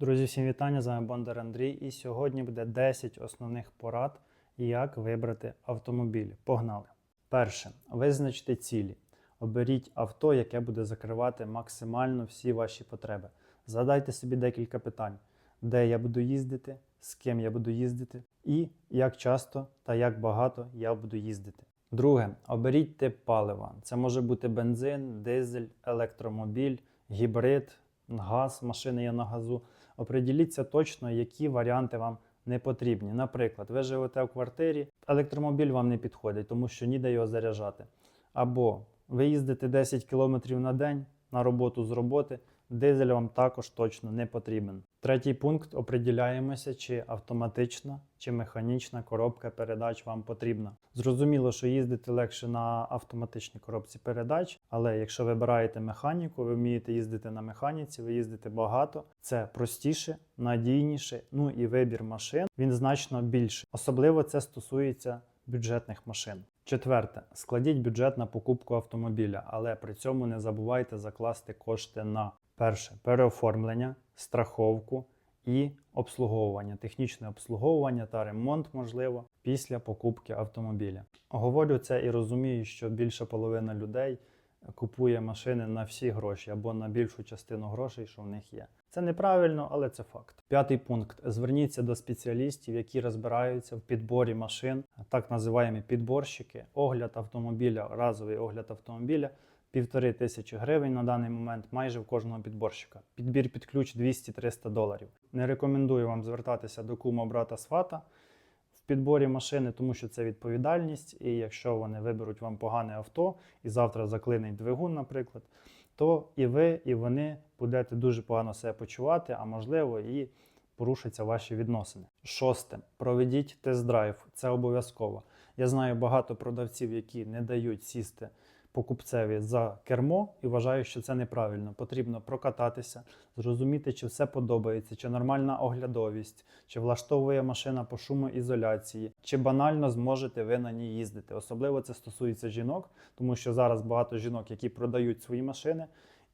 Друзі, всім вітання! З вами Бондар Андрій. І сьогодні буде 10 основних порад, як вибрати автомобіль. Погнали! Перше, визначте цілі. Оберіть авто, яке буде закривати максимально всі ваші потреби. Задайте собі декілька питань: де я буду їздити, з ким я буду їздити, і як часто та як багато я буду їздити. Друге, оберіть тип палива. Це може бути бензин, дизель, електромобіль, гібрид, газ, машини є на газу. Оприділіться точно, які варіанти вам не потрібні. Наприклад, ви живете в квартирі, електромобіль вам не підходить, тому що ніде його заряджати. Або ви їздите 10 км на день на роботу з роботи, дизель вам також точно не потрібен. Третій пункт оприділяємося, чи автоматична, чи механічна коробка передач вам потрібна. Зрозуміло, що їздити легше на автоматичній коробці передач, але якщо вибираєте механіку, ви вмієте їздити на механіці, ви їздите багато, це простіше, надійніше. Ну і вибір машин він значно більший. Особливо це стосується бюджетних машин. Четверте, складіть бюджет на покупку автомобіля, але при цьому не забувайте закласти кошти на перше переоформлення, страховку і обслуговування, технічне обслуговування та ремонт, можливо, після покупки автомобіля. Говорю це і розумію, що більша половина людей купує машини на всі гроші або на більшу частину грошей, що в них є. Це неправильно, але це факт. П'ятий пункт: зверніться до спеціалістів, які розбираються в підборі машин, так називаємо підборщики, огляд автомобіля, разовий огляд автомобіля. Півтори тисячі гривень на даний момент майже в кожного підборщика. Підбір під ключ 200-300 доларів. Не рекомендую вам звертатися до кума брата свата в підборі машини, тому що це відповідальність. І якщо вони виберуть вам погане авто і завтра заклинить двигун, наприклад, то і ви, і вони будете дуже погано себе почувати, а можливо і порушаться ваші відносини. Шосте. Проведіть тест-драйв. Це обов'язково. Я знаю багато продавців, які не дають сісти покупцеві за кермо і вважаю, що це неправильно. Потрібно прокататися, зрозуміти, чи все подобається, чи нормальна оглядовість, чи влаштовує машина по шумоізоляції, чи банально зможете ви на ній їздити. Особливо це стосується жінок, тому що зараз багато жінок, які продають свої машини,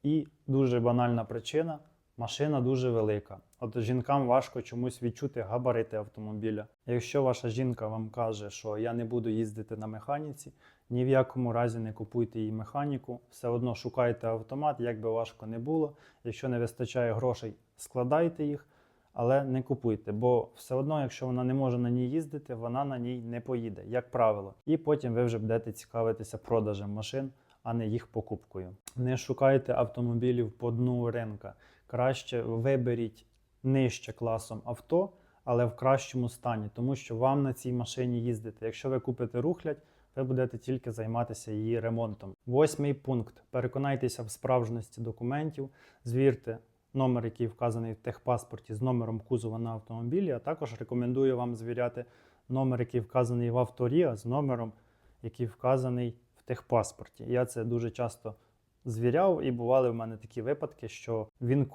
і дуже банальна причина. Машина дуже велика. От жінкам важко чомусь відчути габарити автомобіля. Якщо ваша жінка вам каже, що я не буду їздити на механіці, ні в якому разі не купуйте їй механіку, все одно шукайте автомат, як би важко не було. Якщо не вистачає грошей, складайте їх, але не купуйте, бо все одно, якщо вона не може на ній їздити, вона на ній не поїде, як правило. І потім ви вже будете цікавитися продажем машин, а не їх покупкою. Не шукайте автомобілів по дну ринка. Краще виберіть нижче класом авто, але в кращому стані, тому що вам на цій машині їздити. Якщо ви купите рухлядь, ви будете тільки займатися її ремонтом. Восьмий пункт: переконайтеся в справжності документів, звірте номер, який вказаний в техпаспорті, з номером кузова на автомобілі. А також рекомендую вам звіряти номер, який вказаний в авторі, а з номером, який вказаний в техпаспорті. Я це дуже часто звіряв, і бували в мене такі випадки, що він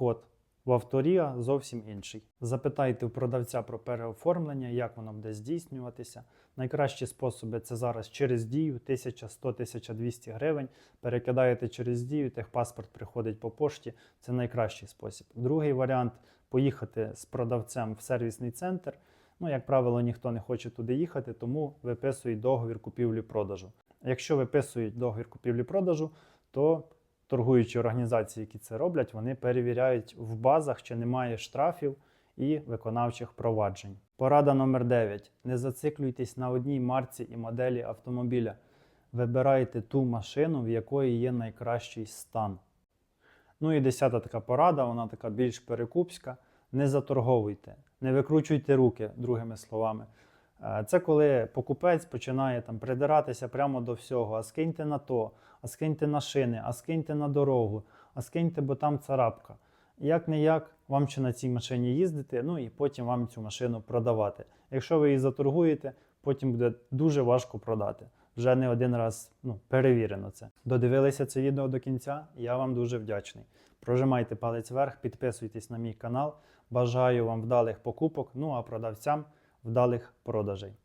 в авторія зовсім інший. Запитайте у продавця про переоформлення, як воно буде здійснюватися. Найкращі способи це зараз через дію 1100-1200 гривень. Перекидаєте через дію, техпаспорт приходить по пошті. Це найкращий спосіб. Другий варіант поїхати з продавцем в сервісний центр. Ну, як правило, ніхто не хоче туди їхати, тому виписують договір купівлі-продажу. Якщо виписують договір купівлі-продажу, то торгуючі організації, які це роблять, вони перевіряють в базах, чи немає штрафів і виконавчих проваджень. Порада номер 9. Не зациклюйтесь на одній марці і моделі автомобіля. Вибирайте ту машину, в якої є найкращий стан. Ну і десята така порада, вона така більш перекупська. Не заторговуйте, не викручуйте руки, другими словами. Е, Це коли покупець починає там придиратися прямо до всього, а скиньте на то, а скиньте на шини, а скиньте на дорогу, а скиньте, бо там царапка. Як не як, вам ще на цій машині їздити, ну і потім вам цю машину продавати. Якщо ви її заторгуєте, потім буде дуже важко продати. Вже не один раз ну, перевірено це. Додивилися це відео до кінця. Я вам дуже вдячний. Прожимайте палець вверх, підписуйтесь на мій канал. Бажаю вам вдалих покупок, ну а продавцям вдалих продажей.